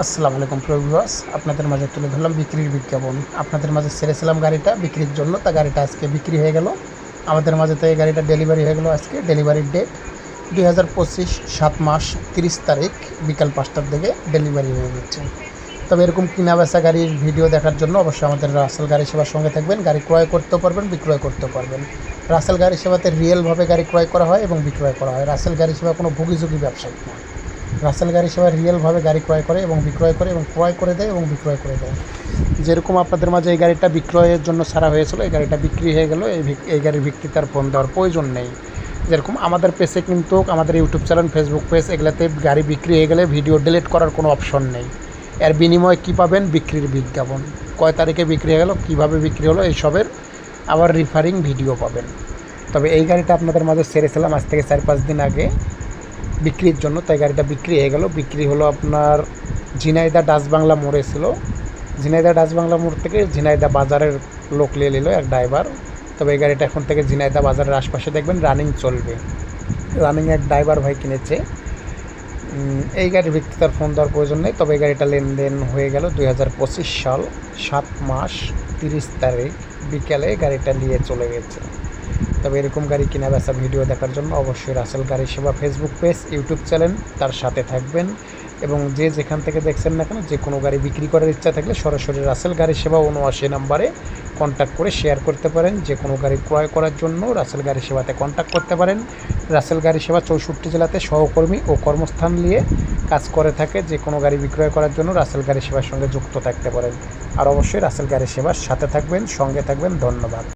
আসসালামু আলাইকুম প্রভিবাস আপনাদের মাঝে তুলে ধরলাম বিক্রির বিজ্ঞাপন। আপনাদের মাঝে ছেড়েছিলাম গাড়িটা, বিক্রির জন্য তা গাড়িটা আজকে বিক্রি হয়ে গেল। আমাদের মাঝে তো এই গাড়িটা ডেলিভারি হয়ে গেল আজকে ডেলিভারির ডেট দুই হাজার পঁচিশ সাত মাস তিরিশ তারিখ, বিকাল পাঁচটার দিকে ডেলিভারি হয়ে যাচ্ছে তবে এরকম কিনা বেচা গাড়ির ভিডিও দেখার জন্য অবশ্যই আমাদের রাসেল গাড়ি সেবার সঙ্গে থাকবেন। গাড়ি ক্রয় করতেও পারবেন, বিক্রয় করতেও পারবেন। রাসেল গাড়ি সেবাতে রিয়েলভাবে গাড়ি ক্রয় করা হয় এবং বিক্রয় করা হয়। রাসেল গাড়ি সেবা কোনো ভুগিঝুঁকি ব্যবসায়িক না রাসেল গাড়ি সেবা রিয়েলভাবে গাড়ি ক্রয় করে এবং বিক্রয় করে এবং ক্রয় করে দেয় এবং বিক্রয় করে দেয়। যেরকম আপনাদের মাঝে এই গাড়িটা বিক্রয়ের জন্য ছাড়া হয়েছিল, এই গাড়িটা বিক্রি হয়ে গেল, এই এই গাড়ির ভিত্তিতে আর ফোন দেওয়ার প্রয়োজন নেই। যেরকম আমাদের পেজে কিন্তু, আমাদের ইউটিউব চ্যানেল ফেসবুক পেজ, এগুলাতে গাড়ি বিক্রি হয়ে গেলে ভিডিও ডিলিট করার কোনো অপশন নেই। এর বিনিময়ে কী পাবেন? বিক্রির বিজ্ঞাপন। কয় তারিখে বিক্রি হয়ে গেল, কীভাবে বিক্রি হলো, এইসবের আবার রিফারিং ভিডিও পাবেন। তবে এই গাড়িটা আপনাদের মাঝে সেরেছিলাম আজ থেকে চার পাঁচ দিন আগে। বিক্রির জন্য, তাই গাড়িটা বিক্রি হয়ে গেল। বিক্রি হলো আপনার ঝিনাইদা ডাচ বাংলা মোড়ে ছিল। ঝিনাইদা ডাচ বাংলা মোড় থেকে ঝিনাইদা বাজারের লোক নিয়ে নিল এক ড্রাইভার। তবে এই গাড়িটা এখন থেকে ঝিনাইদা বাজারের আশপাশে দেখবেন রানিং চলবে। রানিং এক ড্রাইভার ভাই কিনেছে। এই গাড়ির ভিত্তিতে তার ফোন দেওয়ার প্রয়োজন নেই। তবে এই গাড়িটা লেনদেন হয়ে গেল দুই হাজার পঁচিশ সাল, সাত মাস, তিরিশ তারিখ বিকেলে গাড়িটা নিয়ে চলে গেছে। তবে এরকম গাড়ি কেনা বেচা ভিডিও দেখার জন্য অবশ্যই রাসেল গাড়ি সেবা ফেসবুক পেজ ইউটিউব চ্যানেল তার সাথে থাকবেন। এবং যে যেখান থেকে দেখছেন না কেন, যে কোনো গাড়ি বিক্রি করার ইচ্ছা থাকলে সরাসরি রাসেল গাড়ি সেবা উনআশি নাম্বারে কন্ট্যাক্ট করে শেয়ার করতে পারেন। যে কোনো গাড়ি ক্রয় করার জন্য রাসেল গাড়ি সেবাতে কন্ট্যাক্ট করতে পারেন। রাসেল গাড়ি সেবা চৌষট্টি জেলাতে সহকর্মী ও কর্মস্থান নিয়ে কাজ করে থাকে। যে কোনো গাড়ি বিক্রয় করার জন্য রাসেল গাড়ি সেবার সঙ্গে যুক্ত থাকতে পারেন। আর অবশ্যই রাসেল গাড়ি সেবার সাথে থাকবেন, সঙ্গে থাকবেন। ধন্যবাদ।